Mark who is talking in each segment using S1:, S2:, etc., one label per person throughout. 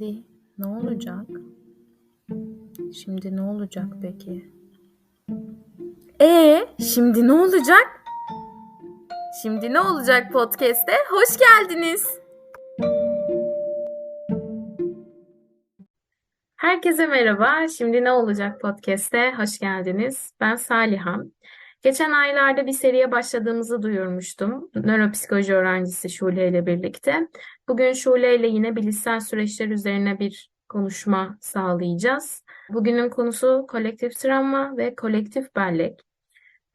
S1: Şimdi ne olacak? Şimdi ne olacak peki? E şimdi ne olacak? Şimdi ne olacak podcast'te? Hoş geldiniz. Herkese merhaba. Şimdi ne olacak podcast'te? Hoş geldiniz. Ben Salihan. Geçen aylarda bir seriye başladığımızı duyurmuştum. Nöropsikoloji öğrencisi Şule ile birlikte. Bugün Şule ile yine bilişsel süreçler üzerine bir konuşma sağlayacağız. Bugünün konusu kolektif travma ve kolektif bellek.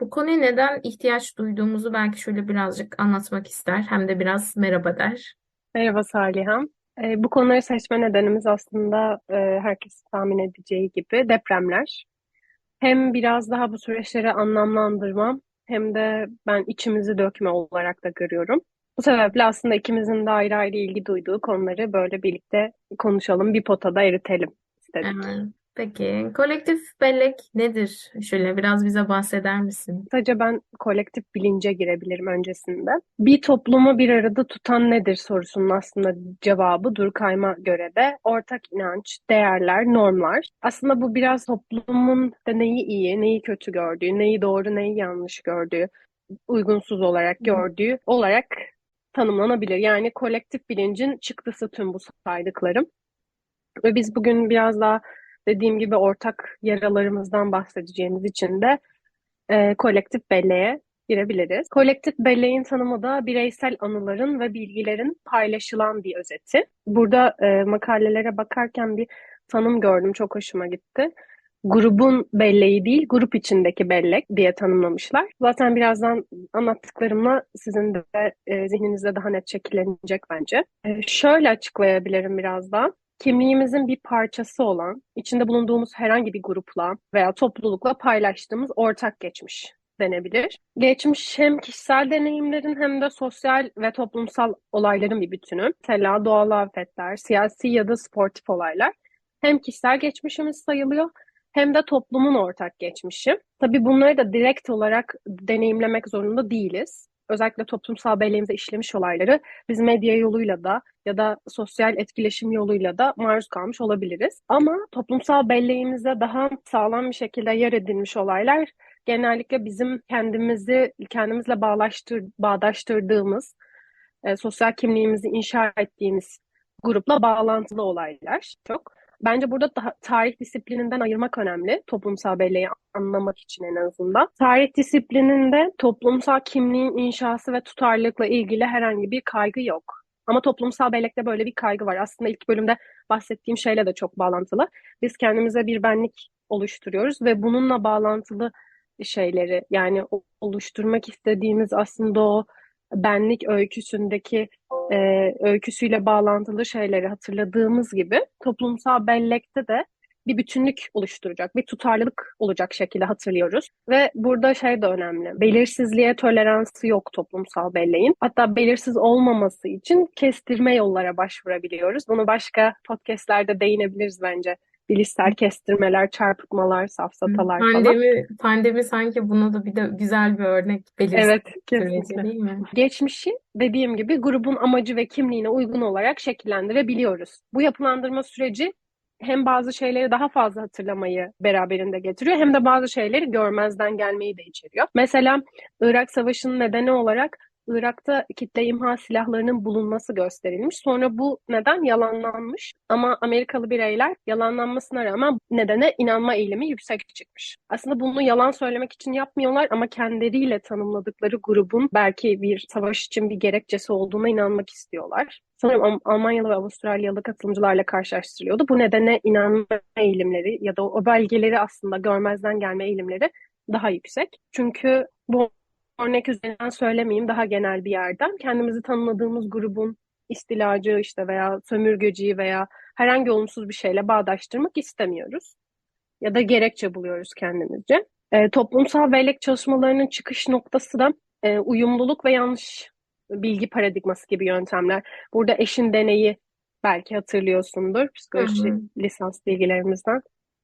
S1: Bu konuya neden ihtiyaç duyduğumuzu belki şöyle birazcık anlatmak ister. Hem de biraz merhaba der.
S2: Merhaba Salihan. E, bu konuları seçme nedenimiz aslında e, herkes tahmin edeceği gibi depremler. Hem biraz daha bu süreçleri anlamlandırma hem de ben içimizi dökme olarak da görüyorum. Bu sebeple aslında ikimizin de ayrı ayrı ilgi duyduğu konuları böyle birlikte konuşalım, bir potada eritelim istedik.
S1: Evet. Peki kolektif bellek nedir? Şöyle biraz bize bahseder misin?
S2: Sadece ben kolektif bilince girebilirim öncesinde. Bir toplumu bir arada tutan nedir sorusunun aslında cevabı Durkheim'a göre de ortak inanç, değerler, normlar. Aslında bu biraz toplumun da neyi iyi, neyi kötü gördüğü, neyi doğru, neyi yanlış gördüğü, uygunsuz olarak gördüğü olarak tanımlanabilir. Yani kolektif bilincin çıktısı tüm bu saydıklarım. Ve biz bugün biraz daha dediğim gibi ortak yaralarımızdan bahsedeceğimiz için de e, kolektif belleğe girebiliriz. Kolektif belleğin tanımı da bireysel anıların ve bilgilerin paylaşılan bir özeti. Burada e, makalelere bakarken bir tanım gördüm, çok hoşuma gitti. Grubun belleği değil, grup içindeki bellek diye tanımlamışlar. Zaten birazdan anlattıklarımla sizin de e, zihninizde daha net şekillenecek bence. E, şöyle açıklayabilirim biraz daha kimliğimizin bir parçası olan, içinde bulunduğumuz herhangi bir grupla veya toplulukla paylaştığımız ortak geçmiş denebilir. Geçmiş hem kişisel deneyimlerin hem de sosyal ve toplumsal olayların bir bütünü. Mesela doğal afetler, siyasi ya da sportif olaylar. Hem kişisel geçmişimiz sayılıyor hem de toplumun ortak geçmişi. Tabii bunları da direkt olarak deneyimlemek zorunda değiliz özellikle toplumsal belleğimize işlemiş olayları biz medya yoluyla da ya da sosyal etkileşim yoluyla da maruz kalmış olabiliriz. Ama toplumsal belleğimize daha sağlam bir şekilde yer edilmiş olaylar genellikle bizim kendimizi kendimizle bağlaştır, bağdaştırdığımız, e, sosyal kimliğimizi inşa ettiğimiz grupla bağlantılı olaylar çok. Bence burada daha, tarih disiplininden ayırmak önemli. Toplumsal belleği anlamak için en azından. Tarih disiplininde toplumsal kimliğin inşası ve tutarlılıkla ilgili herhangi bir kaygı yok. Ama toplumsal bellekte böyle bir kaygı var. Aslında ilk bölümde bahsettiğim şeyle de çok bağlantılı. Biz kendimize bir benlik oluşturuyoruz ve bununla bağlantılı şeyleri yani oluşturmak istediğimiz aslında o benlik öyküsündeki e, öyküsüyle bağlantılı şeyleri hatırladığımız gibi toplumsal bellekte de bir bütünlük oluşturacak, bir tutarlılık olacak şekilde hatırlıyoruz. Ve burada şey de önemli. Belirsizliğe toleransı yok toplumsal belleğin. Hatta belirsiz olmaması için kestirme yollara başvurabiliyoruz. Bunu başka podcastlerde değinebiliriz bence bilişsel kestirmeler, çarpıtmalar, safsatalar
S1: pandemi, falan. Pandemi sanki buna da bir de güzel bir örnek belirsiz
S2: evet, kesinlikle. değil mi? Geçmişi dediğim gibi grubun amacı ve kimliğine uygun olarak şekillendirebiliyoruz. Bu yapılandırma süreci hem bazı şeyleri daha fazla hatırlamayı beraberinde getiriyor hem de bazı şeyleri görmezden gelmeyi de içeriyor. Mesela Irak Savaşı'nın nedeni olarak Irak'ta kitle imha silahlarının bulunması gösterilmiş. Sonra bu neden yalanlanmış ama Amerikalı bireyler yalanlanmasına rağmen nedene inanma eğilimi yüksek çıkmış. Aslında bunu yalan söylemek için yapmıyorlar ama kendileriyle tanımladıkları grubun belki bir savaş için bir gerekçesi olduğuna inanmak istiyorlar. Sanırım Almanyalı ve Avustralyalı katılımcılarla karşılaştırılıyordu. Bu nedene inanma eğilimleri ya da o belgeleri aslında görmezden gelme eğilimleri daha yüksek. Çünkü bu örnek üzerinden söylemeyeyim daha genel bir yerden. Kendimizi tanımladığımız grubun istilacı işte veya sömürgeciyi veya herhangi olumsuz bir şeyle bağdaştırmak istemiyoruz. Ya da gerekçe buluyoruz kendimizce. E, toplumsal bellek çalışmalarının çıkış noktası da e, uyumluluk ve yanlış bilgi paradigması gibi yöntemler. Burada eşin deneyi belki hatırlıyorsundur psikoloji hı hı. lisans bilgilerimizden.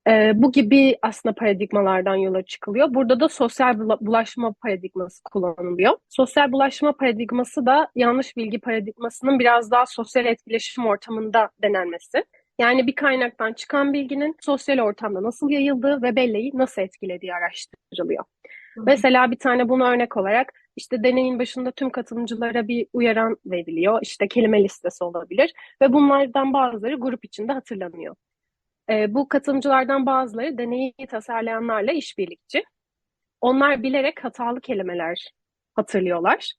S2: E, bu gibi aslında paradigmalardan yola çıkılıyor. Burada da sosyal bulaşma paradigması kullanılıyor. Sosyal bulaşma paradigması da yanlış bilgi paradigmasının biraz daha sosyal etkileşim ortamında denenmesi. Yani bir kaynaktan çıkan bilginin sosyal ortamda nasıl yayıldığı ve belleği nasıl etkilediği araştırılıyor. Mesela bir tane buna örnek olarak işte deneyin başında tüm katılımcılara bir uyaran veriliyor. İşte kelime listesi olabilir ve bunlardan bazıları grup içinde hatırlanıyor. E, bu katılımcılardan bazıları deneyi tasarlayanlarla işbirlikçi. Onlar bilerek hatalı kelimeler hatırlıyorlar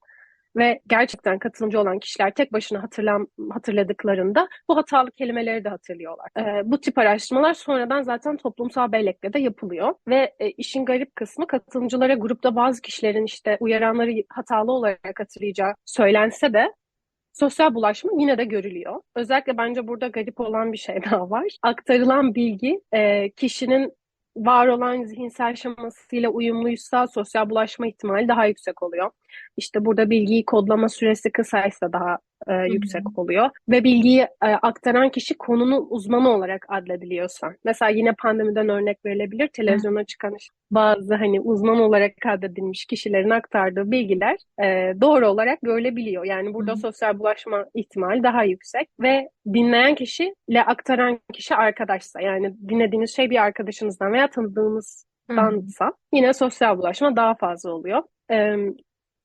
S2: ve gerçekten katılımcı olan kişiler tek başına hatırlam hatırladıklarında bu hatalı kelimeleri de hatırlıyorlar. E, bu tip araştırmalar sonradan zaten toplumsal bellekle de yapılıyor ve e, işin garip kısmı katılımcılara grupta bazı kişilerin işte uyaranları hatalı olarak hatırlayacağı söylense de sosyal bulaşma yine de görülüyor. Özellikle bence burada garip olan bir şey daha var. Aktarılan bilgi e, kişinin var olan zihinsel şemasıyla uyumluysa sosyal bulaşma ihtimali daha yüksek oluyor. İşte burada bilgiyi kodlama süresi kısaysa daha e, yüksek oluyor. Ve bilgiyi e, aktaran kişi konunun uzmanı olarak adlediliyorsa. Mesela yine pandemiden örnek verilebilir. Televizyona çıkan bazı hani uzman olarak adedilmiş kişilerin aktardığı bilgiler e, doğru olarak görülebiliyor. Yani burada sosyal bulaşma ihtimali daha yüksek ve dinleyen kişiyle aktaran kişi arkadaşsa yani dinlediğiniz şey bir arkadaşınızdan veya tanıdığınızdansa yine sosyal bulaşma daha fazla oluyor.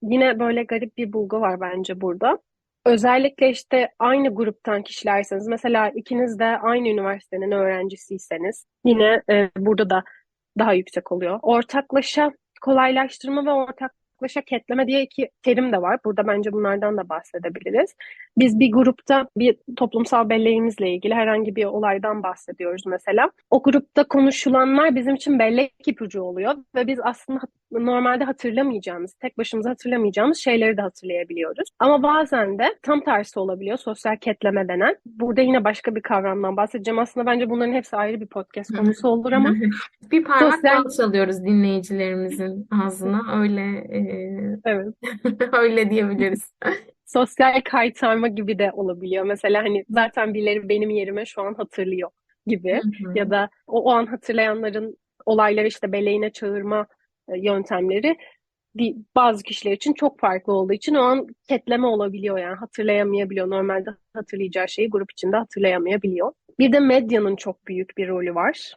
S2: Yine böyle garip bir bulgu var bence burada. Özellikle işte aynı gruptan kişilerseniz, mesela ikiniz de aynı üniversitenin öğrencisiyseniz yine e, burada da daha yüksek oluyor. Ortaklaşa kolaylaştırma ve ortak yaklaşa ketleme diye iki terim de var. Burada bence bunlardan da bahsedebiliriz. Biz bir grupta bir toplumsal belleğimizle ilgili herhangi bir olaydan bahsediyoruz mesela. O grupta konuşulanlar bizim için bellek ipucu oluyor ve biz aslında normalde hatırlamayacağımız, tek başımıza hatırlamayacağımız şeyleri de hatırlayabiliyoruz. Ama bazen de tam tersi olabiliyor. Sosyal ketleme denen. Burada yine başka bir kavramdan bahsedeceğim. Aslında bence bunların hepsi ayrı bir podcast konusu olur ama
S1: bir parmak sosyal... çalıyoruz dinleyicilerimizin ağzına. Öyle e,
S2: Evet.
S1: Öyle diyebiliriz.
S2: Sosyal kaytarma gibi de olabiliyor. Mesela hani zaten birileri benim yerime şu an hatırlıyor gibi. Ya da o, o an hatırlayanların olayları işte beleğine çağırma yöntemleri bir, bazı kişiler için çok farklı olduğu için o an ketleme olabiliyor yani hatırlayamayabiliyor. Normalde hatırlayacağı şeyi grup içinde hatırlayamayabiliyor. Bir de medyanın çok büyük bir rolü var.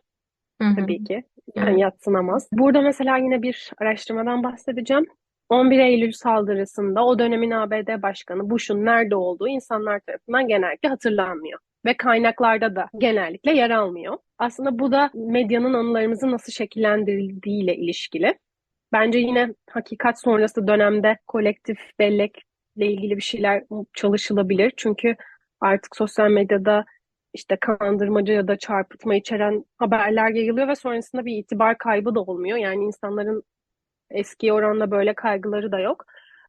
S2: Hı hı. Tabii ki. Yani yatsınamaz. Burada mesela yine bir araştırmadan bahsedeceğim. 11 Eylül saldırısında o dönemin ABD Başkanı Bush'un nerede olduğu insanlar tarafından genellikle hatırlanmıyor. Ve kaynaklarda da genellikle yer almıyor. Aslında bu da medyanın anılarımızı nasıl şekillendirildiğiyle ilişkili. Bence yine hakikat sonrası dönemde kolektif bellekle ilgili bir şeyler çalışılabilir. Çünkü artık sosyal medyada işte kandırmacı ya da çarpıtma içeren haberler yayılıyor ve sonrasında bir itibar kaybı da olmuyor. Yani insanların Eski oranla böyle kaygıları da yok.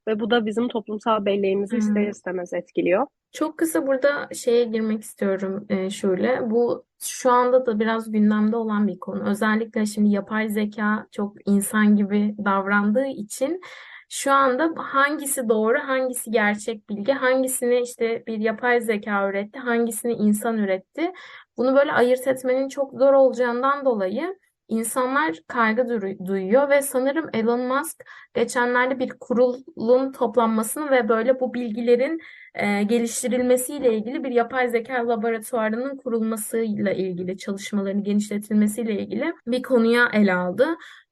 S2: Ve bu da bizim toplumsal belleğimizi ister istemez etkiliyor.
S1: Çok kısa burada şeye girmek istiyorum e, şöyle. Bu şu anda da biraz gündemde olan bir konu. Özellikle şimdi yapay zeka çok insan gibi davrandığı için şu anda hangisi doğru, hangisi gerçek bilgi, hangisini işte bir yapay zeka üretti, hangisini insan üretti. Bunu böyle ayırt etmenin çok zor olacağından dolayı insanlar kaygı duyuyor ve sanırım Elon Musk geçenlerde bir kurulun toplanmasını ve böyle bu bilgilerin e, geliştirilmesiyle ilgili bir yapay zeka laboratuvarının kurulmasıyla ilgili çalışmaların genişletilmesiyle ilgili bir konuya ele aldı.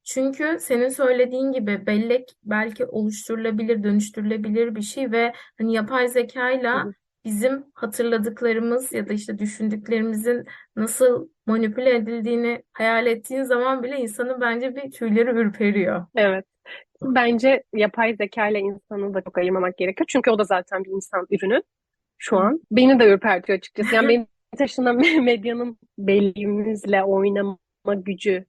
S1: Çünkü senin söylediğin gibi bellek belki oluşturulabilir, dönüştürülebilir bir şey ve hani yapay zekayla bizim hatırladıklarımız ya da işte düşündüklerimizin nasıl manipüle edildiğini hayal ettiğin zaman bile insanın bence bir tüyleri ürperiyor.
S2: Evet. Bence yapay zeka ile insanı da çok ayırmamak gerekiyor. Çünkü o da zaten bir insan ürünü şu an. Beni de ürpertiyor açıkçası. Yani benim taşınan medyanın belliğimizle oynama gücü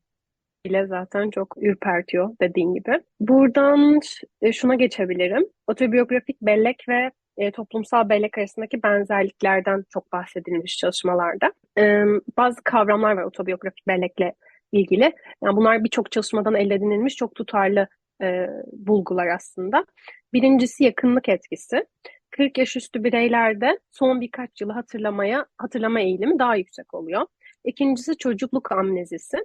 S2: bile zaten çok ürpertiyor dediğin gibi. Buradan e, şuna geçebilirim. Otobiyografik bellek ve e, toplumsal bellek arasındaki benzerliklerden çok bahsedilmiş çalışmalarda. E, bazı kavramlar var otobiyografik bellekle ilgili. Yani bunlar birçok çalışmadan elde edilmiş çok tutarlı e, bulgular aslında. Birincisi yakınlık etkisi. 40 yaş üstü bireylerde son birkaç yılı hatırlamaya hatırlama eğilimi daha yüksek oluyor. İkincisi çocukluk amnezisi.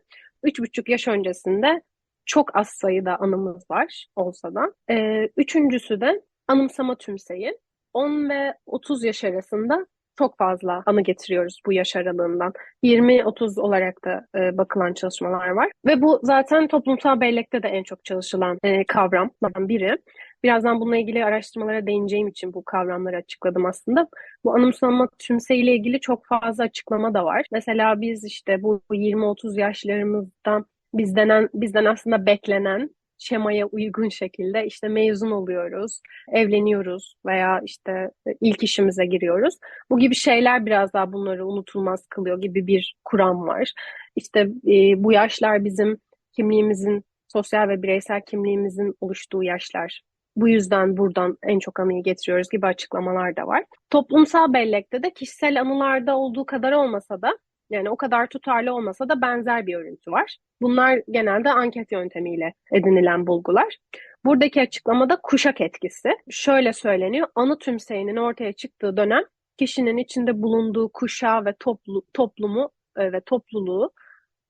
S2: 3,5 yaş öncesinde çok az sayıda anımız var olsa da. Ee, üçüncüsü de anımsama tümseyi. 10 ve 30 yaş arasında çok fazla anı getiriyoruz bu yaş aralığından. 20-30 olarak da e, bakılan çalışmalar var. Ve bu zaten toplumsal bellekte de en çok çalışılan e, kavramlardan biri. Birazdan bununla ilgili araştırmalara değineceğim için bu kavramları açıkladım aslında. Bu anımsama tümseyle ilgili çok fazla açıklama da var. Mesela biz işte bu 20-30 yaşlarımızdan bizden, bizden aslında beklenen şemaya uygun şekilde işte mezun oluyoruz, evleniyoruz veya işte ilk işimize giriyoruz. Bu gibi şeyler biraz daha bunları unutulmaz kılıyor gibi bir kuram var. İşte e, bu yaşlar bizim kimliğimizin, sosyal ve bireysel kimliğimizin oluştuğu yaşlar. Bu yüzden buradan en çok anıyı getiriyoruz gibi açıklamalar da var. Toplumsal bellekte de kişisel anılarda olduğu kadar olmasa da yani o kadar tutarlı olmasa da benzer bir örüntü var. Bunlar genelde anket yöntemiyle edinilen bulgular. Buradaki açıklamada kuşak etkisi. Şöyle söyleniyor, anı tümseyinin ortaya çıktığı dönem kişinin içinde bulunduğu kuşağı ve toplu, toplumu e, ve topluluğu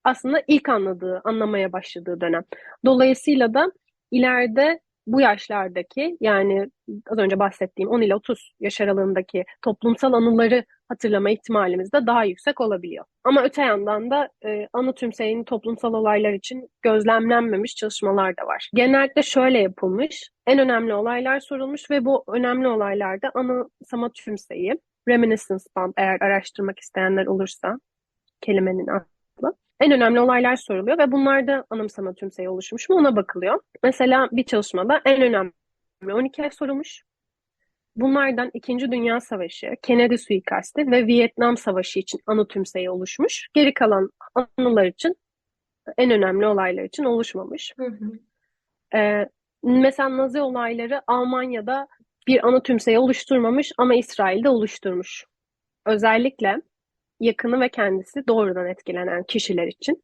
S2: aslında ilk anladığı, anlamaya başladığı dönem. Dolayısıyla da ileride bu yaşlardaki yani az önce bahsettiğim 10 ile 30 yaş aralığındaki toplumsal anıları hatırlama ihtimalimiz de daha yüksek olabiliyor. Ama öte yandan da e, anı tümseyinin toplumsal olaylar için gözlemlenmemiş çalışmalar da var. Genellikle şöyle yapılmış, en önemli olaylar sorulmuş ve bu önemli olaylarda anımsama tümseyi, reminiscence bump eğer araştırmak isteyenler olursa kelimenin aslı. En önemli olaylar soruluyor ve bunlarda anımsama tümseyi oluşmuş mu ona bakılıyor. Mesela bir çalışmada en önemli 12 ay sorulmuş. Bunlardan İkinci Dünya Savaşı, Kennedy suikasti ve Vietnam Savaşı için anı tümseyi oluşmuş. Geri kalan anılar için en önemli olaylar için oluşmamış. Hı hı. Ee, mesela Nazi olayları Almanya'da bir anı tümseyi oluşturmamış ama İsrail'de oluşturmuş. Özellikle yakını ve kendisi doğrudan etkilenen kişiler için.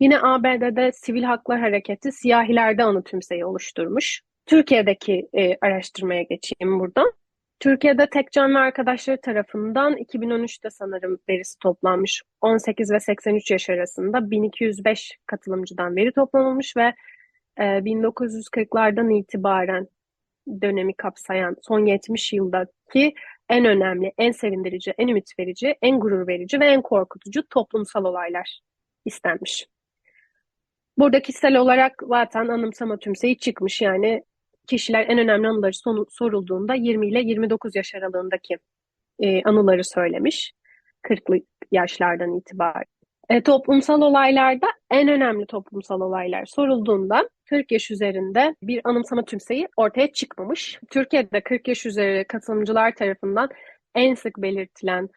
S2: Yine ABD'de Sivil Haklar Hareketi siyahilerde anı tümseyi oluşturmuş. Türkiye'deki e, araştırmaya geçeyim buradan. Türkiye'de Tekcan ve arkadaşları tarafından 2013'te sanırım verisi toplanmış. 18 ve 83 yaş arasında 1205 katılımcıdan veri toplanılmış ve e, 1940'lardan itibaren dönemi kapsayan son 70 yıldaki en önemli, en sevindirici, en ümit verici, en gurur verici ve en korkutucu toplumsal olaylar istenmiş. Burada kişisel olarak zaten anımsama tümseyi çıkmış yani kişiler en önemli anıları sorulduğunda 20 ile 29 yaş aralığındaki e, anıları söylemiş. 40'lı yaşlardan itibaren. E, toplumsal olaylarda en önemli toplumsal olaylar sorulduğunda 40 yaş üzerinde bir anımsama tümseyi ortaya çıkmamış. Türkiye'de 40 yaş üzeri katılımcılar tarafından en sık belirtilen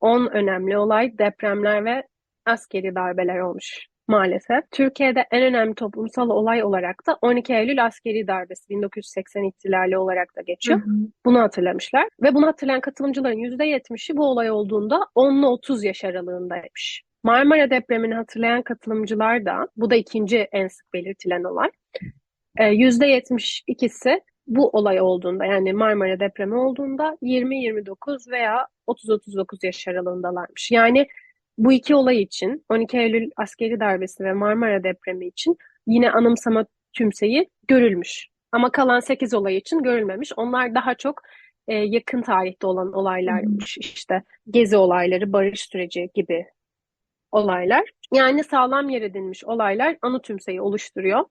S2: 10 önemli olay depremler ve askeri darbeler olmuş maalesef. Türkiye'de en önemli toplumsal olay olarak da 12 Eylül askeri darbesi 1980 ihtilali olarak da geçiyor. Hı hı. Bunu hatırlamışlar. Ve bunu hatırlayan katılımcıların %70'i bu olay olduğunda 10 ile 30 yaş aralığındaymış. Marmara depremini hatırlayan katılımcılar da, bu da ikinci en sık belirtilen olay, %72'si e, bu olay olduğunda yani Marmara depremi olduğunda 20-29 veya 30-39 yaş aralığındalarmış. Yani bu iki olay için 12 Eylül askeri darbesi ve Marmara depremi için yine anımsama tümseyi görülmüş. Ama kalan 8 olay için görülmemiş. Onlar daha çok e, yakın tarihte olan olaylarmış. İşte gezi olayları, barış süreci gibi olaylar. Yani sağlam yer edinmiş olaylar anı tümseyi oluşturuyor.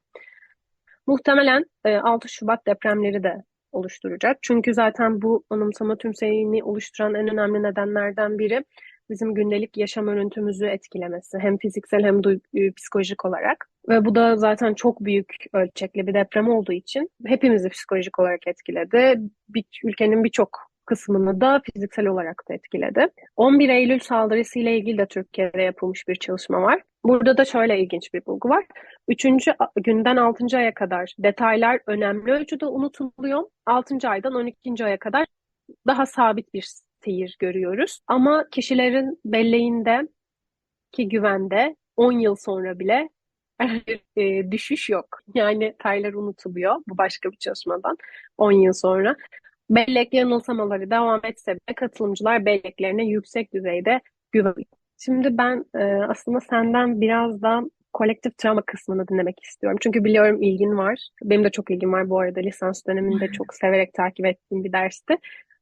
S2: Muhtemelen e, 6 Şubat depremleri de oluşturacak. Çünkü zaten bu anımsama tümseyini oluşturan en önemli nedenlerden biri bizim gündelik yaşam örüntümüzü etkilemesi. Hem fiziksel hem de psikolojik olarak. Ve bu da zaten çok büyük ölçekli bir deprem olduğu için hepimizi psikolojik olarak etkiledi. Bir, ülkenin birçok kısmını da fiziksel olarak da etkiledi. 11 Eylül saldırısı ile ilgili de Türkiye'de yapılmış bir çalışma var. Burada da şöyle ilginç bir bulgu var. Üçüncü günden altıncı aya kadar detaylar önemli ölçüde unutuluyor. Altıncı aydan on ikinci aya kadar daha sabit bir seyir görüyoruz. Ama kişilerin belleğinde ki güvende 10 yıl sonra bile e, düşüş yok. Yani detaylar unutuluyor. Bu başka bir çalışmadan 10 yıl sonra. Bellek yanılsamaları devam etse bile katılımcılar belleklerine yüksek düzeyde güveniyor. Şimdi ben e, aslında senden biraz da kolektif travma kısmını dinlemek istiyorum. Çünkü biliyorum ilgin var. Benim de çok ilgim var bu arada. Lisans döneminde çok severek takip ettiğim bir dersti.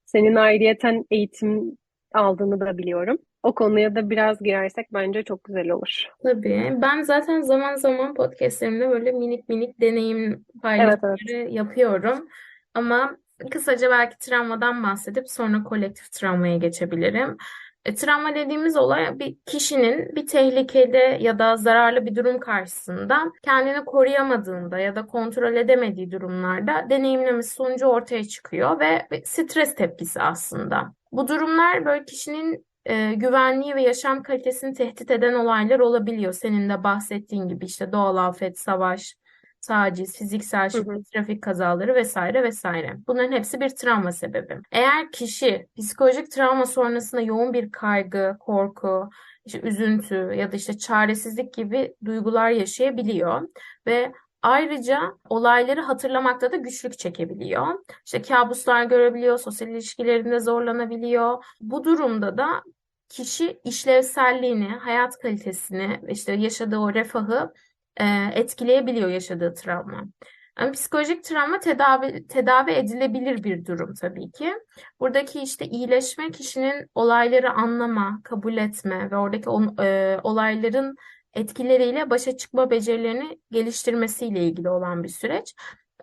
S2: Senin ayrıyeten eğitim aldığını da biliyorum. O konuya da biraz girersek bence çok güzel olur.
S1: Tabii. Ben zaten zaman zaman podcastlerimde böyle minik minik deneyim
S2: Evet evet.
S1: paylaşımları yapıyorum. Ama kısaca belki travmadan bahsedip sonra kolektif travmaya geçebilirim. E, travma dediğimiz olay bir kişinin bir tehlikeli ya da zararlı bir durum karşısında kendini koruyamadığında ya da kontrol edemediği durumlarda deneyimlemesi sonucu ortaya çıkıyor ve bir stres tepkisi aslında. Bu durumlar böyle kişinin e, güvenliği ve yaşam kalitesini tehdit eden olaylar olabiliyor. Senin de bahsettiğin gibi işte doğal afet, savaş, taciz, fiziksel şiddet, trafik kazaları vesaire vesaire. Bunların hepsi bir travma sebebi. Eğer kişi psikolojik travma sonrasında yoğun bir kaygı, korku, işte üzüntü ya da işte çaresizlik gibi duygular yaşayabiliyor ve ayrıca olayları hatırlamakta da güçlük çekebiliyor. İşte kabuslar görebiliyor, sosyal ilişkilerinde zorlanabiliyor. Bu durumda da kişi işlevselliğini, hayat kalitesini, işte yaşadığı o refahı e, etkileyebiliyor yaşadığı travma. Yani psikolojik travma tedavi tedavi edilebilir bir durum tabii ki. Buradaki işte iyileşme kişinin olayları anlama, kabul etme ve oradaki on, e, olayların etkileriyle başa çıkma becerilerini geliştirmesiyle ilgili olan bir süreç.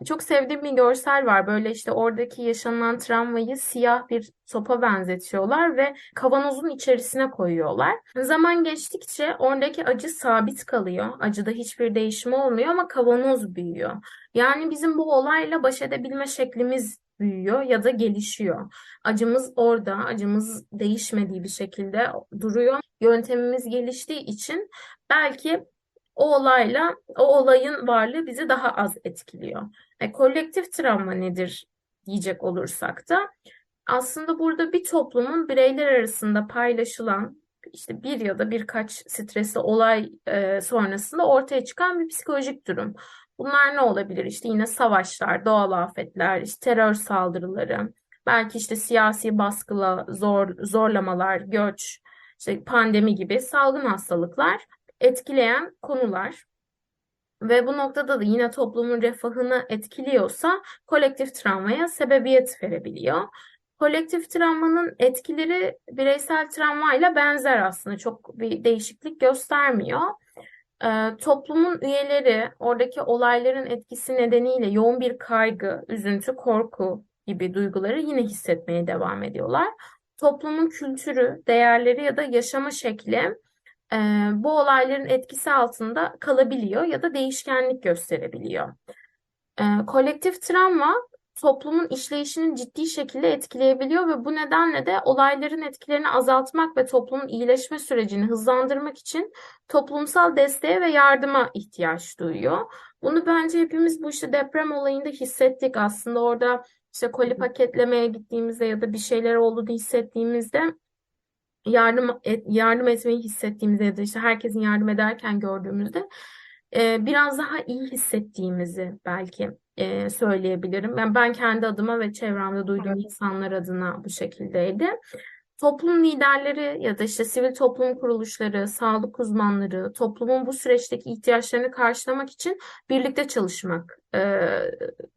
S1: Çok sevdiğim bir görsel var. Böyle işte oradaki yaşanılan travmayı siyah bir sopa benzetiyorlar ve kavanozun içerisine koyuyorlar. Zaman geçtikçe oradaki acı sabit kalıyor. Acıda hiçbir değişim olmuyor ama kavanoz büyüyor. Yani bizim bu olayla baş edebilme şeklimiz büyüyor ya da gelişiyor. Acımız orada, acımız değişmediği bir şekilde duruyor. Yöntemimiz geliştiği için belki o olayla o olayın varlığı bizi daha az etkiliyor. E, kolektif travma nedir diyecek olursak da aslında burada bir toplumun bireyler arasında paylaşılan işte bir ya da birkaç stresli olay e, sonrasında ortaya çıkan bir psikolojik durum. Bunlar ne olabilir? İşte yine savaşlar, doğal afetler, işte terör saldırıları, belki işte siyasi baskıla zor, zorlamalar, göç, işte pandemi gibi salgın hastalıklar etkileyen konular. Ve bu noktada da yine toplumun refahını etkiliyorsa kolektif travmaya sebebiyet verebiliyor. Kolektif travmanın etkileri bireysel travmayla benzer aslında. Çok bir değişiklik göstermiyor. Ee, toplumun üyeleri oradaki olayların etkisi nedeniyle yoğun bir kaygı, üzüntü, korku gibi duyguları yine hissetmeye devam ediyorlar. Toplumun kültürü, değerleri ya da yaşama şekli e, bu olayların etkisi altında kalabiliyor ya da değişkenlik gösterebiliyor. E, kolektif travma toplumun işleyişini ciddi şekilde etkileyebiliyor ve bu nedenle de olayların etkilerini azaltmak ve toplumun iyileşme sürecini hızlandırmak için toplumsal desteğe ve yardıma ihtiyaç duyuyor. Bunu bence hepimiz bu işte deprem olayında hissettik aslında orada işte koli paketlemeye gittiğimizde ya da bir şeyler olduğunu hissettiğimizde yardım et, yardım etmeyi hissettiğimizde ya da işte herkesin yardım ederken gördüğümüzde e, biraz daha iyi hissettiğimizi belki e, söyleyebilirim. Yani ben kendi adıma ve çevremde duyduğum insanlar adına bu şekildeydi. Toplum liderleri ya da işte sivil toplum kuruluşları, sağlık uzmanları, toplumun bu süreçteki ihtiyaçlarını karşılamak için birlikte çalışmak e,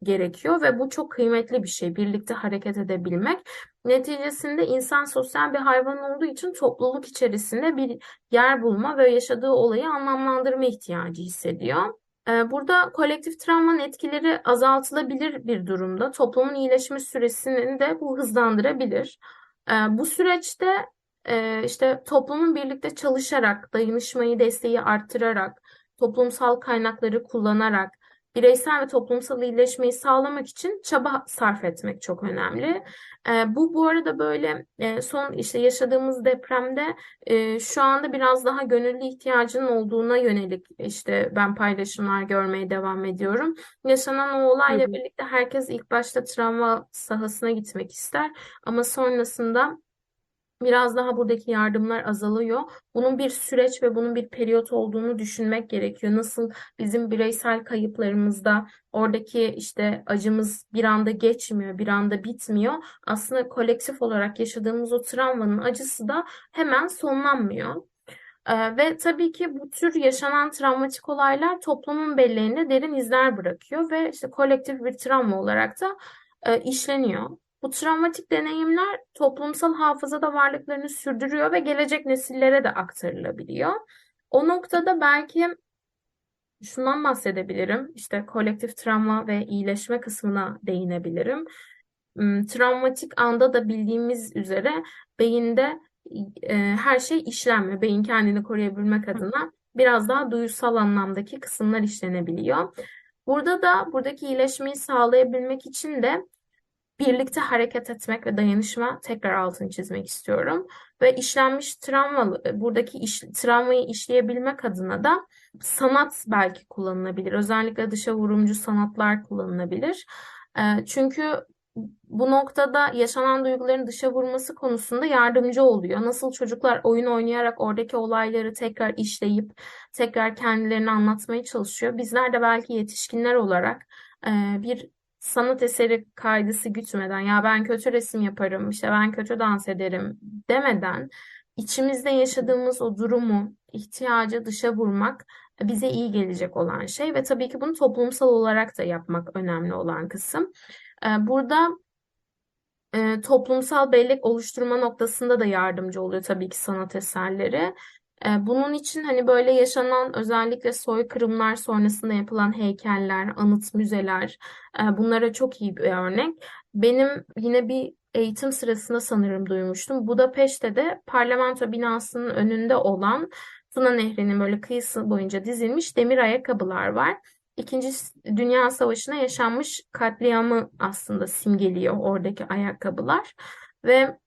S1: gerekiyor ve bu çok kıymetli bir şey. Birlikte hareket edebilmek. Neticesinde insan sosyal bir hayvan olduğu için topluluk içerisinde bir yer bulma ve yaşadığı olayı anlamlandırma ihtiyacı hissediyor. Burada kolektif travmanın etkileri azaltılabilir bir durumda. Toplumun iyileşme süresini de bu hızlandırabilir. Bu süreçte işte toplumun birlikte çalışarak, dayanışmayı, desteği arttırarak, toplumsal kaynakları kullanarak, bireysel ve toplumsal iyileşmeyi sağlamak için çaba sarf etmek çok önemli. E, bu bu arada böyle e, son işte yaşadığımız depremde e, şu anda biraz daha gönüllü ihtiyacının olduğuna yönelik işte ben paylaşımlar görmeye devam ediyorum. Yaşanan o olayla birlikte herkes ilk başta travma sahasına gitmek ister ama sonrasında biraz daha buradaki yardımlar azalıyor. Bunun bir süreç ve bunun bir periyot olduğunu düşünmek gerekiyor. Nasıl bizim bireysel kayıplarımızda oradaki işte acımız bir anda geçmiyor, bir anda bitmiyor. Aslında kolektif olarak yaşadığımız o travmanın acısı da hemen sonlanmıyor. Ee, ve tabii ki bu tür yaşanan travmatik olaylar toplumun belleğinde derin izler bırakıyor ve işte kolektif bir travma olarak da e, işleniyor. Bu travmatik deneyimler toplumsal hafızada varlıklarını sürdürüyor ve gelecek nesillere de aktarılabiliyor. O noktada belki şundan bahsedebilirim. İşte kolektif travma ve iyileşme kısmına değinebilirim. Hmm, travmatik anda da bildiğimiz üzere beyinde e, her şey işlenmiyor. Beyin kendini koruyabilmek adına biraz daha duysal anlamdaki kısımlar işlenebiliyor. Burada da buradaki iyileşmeyi sağlayabilmek için de birlikte hareket etmek ve dayanışma tekrar altını çizmek istiyorum. Ve işlenmiş travma, buradaki iş, travmayı işleyebilmek adına da sanat belki kullanılabilir. Özellikle dışa vurumcu sanatlar kullanılabilir. E, çünkü bu noktada yaşanan duyguların dışa vurması konusunda yardımcı oluyor. Nasıl çocuklar oyun oynayarak oradaki olayları tekrar işleyip tekrar kendilerini anlatmaya çalışıyor. Bizler de belki yetişkinler olarak e, bir sanat eseri kaygısı gütmeden ya ben kötü resim yaparım, işte ben kötü dans ederim demeden içimizde yaşadığımız o durumu, ihtiyacı dışa vurmak bize iyi gelecek olan şey ve tabii ki bunu toplumsal olarak da yapmak önemli olan kısım. Ee, burada e, toplumsal bellek oluşturma noktasında da yardımcı oluyor tabii ki sanat eserleri. Ee, bunun için hani böyle yaşanan özellikle soykırımlar sonrasında yapılan heykeller, anıt müzeler e, bunlara çok iyi bir örnek. Benim yine bir eğitim sırasında sanırım duymuştum. Budapeşte de parlamento binasının önünde olan Tuna Nehri'nin böyle kıyısı boyunca dizilmiş demir ayakkabılar var. İkinci Dünya Savaşı'na yaşanmış katliamı aslında simgeliyor oradaki ayakkabılar ve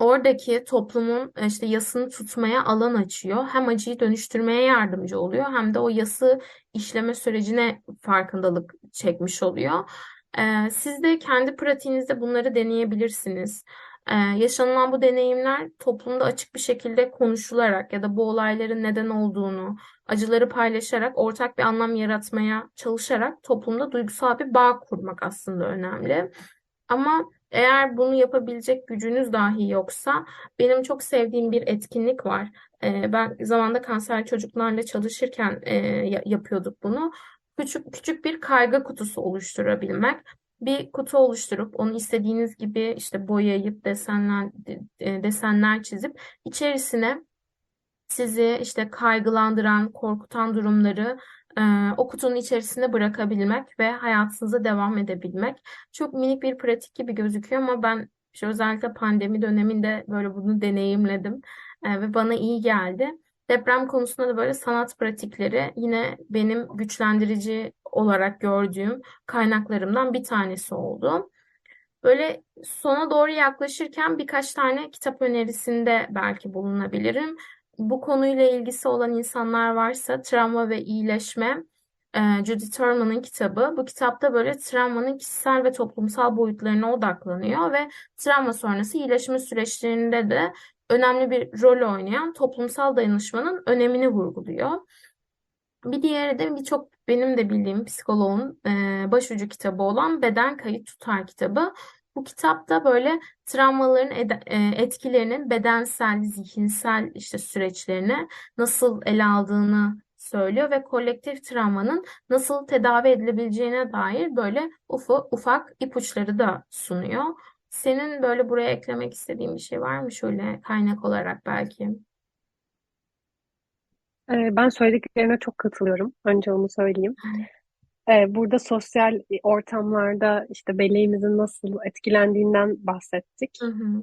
S1: oradaki toplumun e, işte yasını tutmaya alan açıyor. Hem acıyı dönüştürmeye yardımcı oluyor hem de o yası işleme sürecine farkındalık çekmiş oluyor. Ee, siz de kendi pratiğinizde bunları deneyebilirsiniz. Ee, yaşanılan bu deneyimler toplumda açık bir şekilde konuşularak ya da bu olayların neden olduğunu, acıları paylaşarak ortak bir anlam yaratmaya çalışarak toplumda duygusal bir bağ kurmak aslında önemli. Ama eğer bunu yapabilecek gücünüz dahi yoksa benim çok sevdiğim bir etkinlik var. Ee, ben zamanda kanser çocuklarla çalışırken e, yapıyorduk bunu. Küçük küçük bir kaygı kutusu oluşturabilmek bir kutu oluşturup onu istediğiniz gibi işte boyayıp desenler e, desenler çizip içerisine sizi işte kaygılandıran, korkutan durumları e, o kutunun içerisine bırakabilmek ve hayatınıza devam edebilmek. Çok minik bir pratik gibi gözüküyor ama ben işte özellikle pandemi döneminde böyle bunu deneyimledim e, ve bana iyi geldi. Deprem konusunda da böyle sanat pratikleri yine benim güçlendirici olarak gördüğüm kaynaklarımdan bir tanesi oldu. Böyle sona doğru yaklaşırken birkaç tane kitap önerisinde belki bulunabilirim. Bu konuyla ilgisi olan insanlar varsa Travma ve İyileşme, e, Judy Thurman'ın kitabı. Bu kitapta böyle travmanın kişisel ve toplumsal boyutlarına odaklanıyor ve travma sonrası iyileşme süreçlerinde de önemli bir rol oynayan toplumsal dayanışmanın önemini vurguluyor. Bir diğeri de birçok benim de bildiğim psikoloğun e, başucu kitabı olan Beden Kayıt Tutar kitabı. Bu kitapta böyle travmaların e, etkilerinin bedensel, zihinsel işte süreçlerini nasıl ele aldığını söylüyor ve kolektif travmanın nasıl tedavi edilebileceğine dair böyle ufak ufak ipuçları da sunuyor. Senin böyle buraya eklemek istediğin bir şey var mı şöyle kaynak olarak belki?
S2: Ee, Ben söylediklerine çok katılıyorum. Önce onu söyleyeyim. Ee, Burada sosyal ortamlarda işte belleğimizin nasıl etkilendiğinden bahsettik.
S1: Hı hı.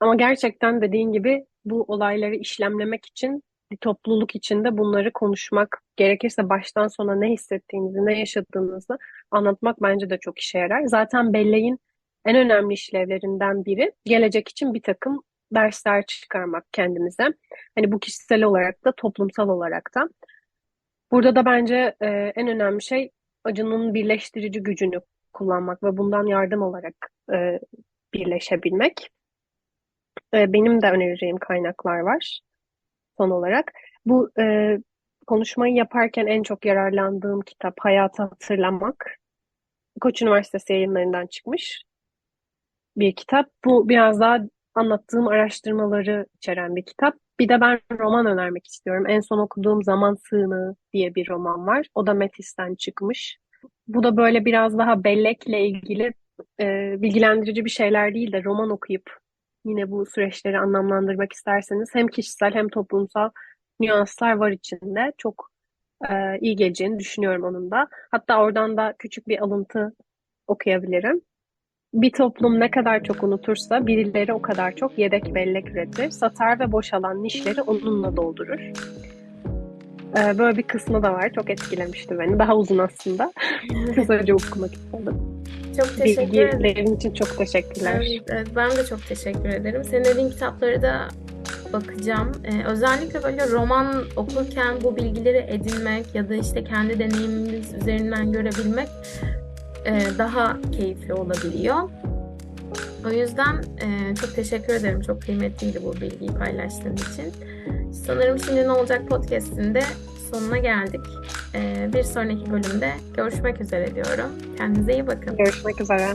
S2: Ama gerçekten dediğin gibi bu olayları işlemlemek için bir topluluk içinde bunları konuşmak, gerekirse baştan sona ne hissettiğinizi, ne yaşadığınızı anlatmak bence de çok işe yarar. Zaten belleğin en önemli işlevlerinden biri gelecek için bir takım dersler çıkarmak kendimize. Hani bu kişisel olarak da toplumsal olarak da. Burada da bence e, en önemli şey acının birleştirici gücünü kullanmak ve bundan yardım olarak e, birleşebilmek. E, benim de önereceğim kaynaklar var son olarak. Bu e, konuşmayı yaparken en çok yararlandığım kitap Hayatı Hatırlamak. Koç Üniversitesi yayınlarından çıkmış bir kitap. Bu biraz daha anlattığım araştırmaları içeren bir kitap. Bir de ben roman önermek istiyorum. En son okuduğum Zaman Sığınağı diye bir roman var. O da Metis'ten çıkmış. Bu da böyle biraz daha bellekle ilgili e, bilgilendirici bir şeyler değil de roman okuyup yine bu süreçleri anlamlandırmak isterseniz hem kişisel hem toplumsal nüanslar var içinde. Çok e, iyi geleceğini düşünüyorum onun da. Hatta oradan da küçük bir alıntı okuyabilirim. Bir toplum ne kadar çok unutursa birileri o kadar çok yedek bellek üretir. Satar ve boşalan nişleri onunla doldurur. Ee, böyle bir kısmı da var. Çok etkilemişti beni. Daha uzun aslında. Kısaca okumak istedim.
S1: Çok teşekkür ederim.
S2: Bilgilerin için çok teşekkürler.
S1: Evet, evet, ben de çok teşekkür ederim. Senin dediğin kitapları da bakacağım. Ee, özellikle böyle roman okurken bu bilgileri edinmek ya da işte kendi deneyimimiz üzerinden görebilmek e, daha keyifli olabiliyor. O yüzden e, çok teşekkür ederim. Çok kıymetliydi bu bilgiyi paylaştığın için. Sanırım Şimdi Ne Olacak podcast'in de sonuna geldik. E, bir sonraki bölümde görüşmek üzere diyorum. Kendinize iyi bakın.
S2: Görüşmek üzere.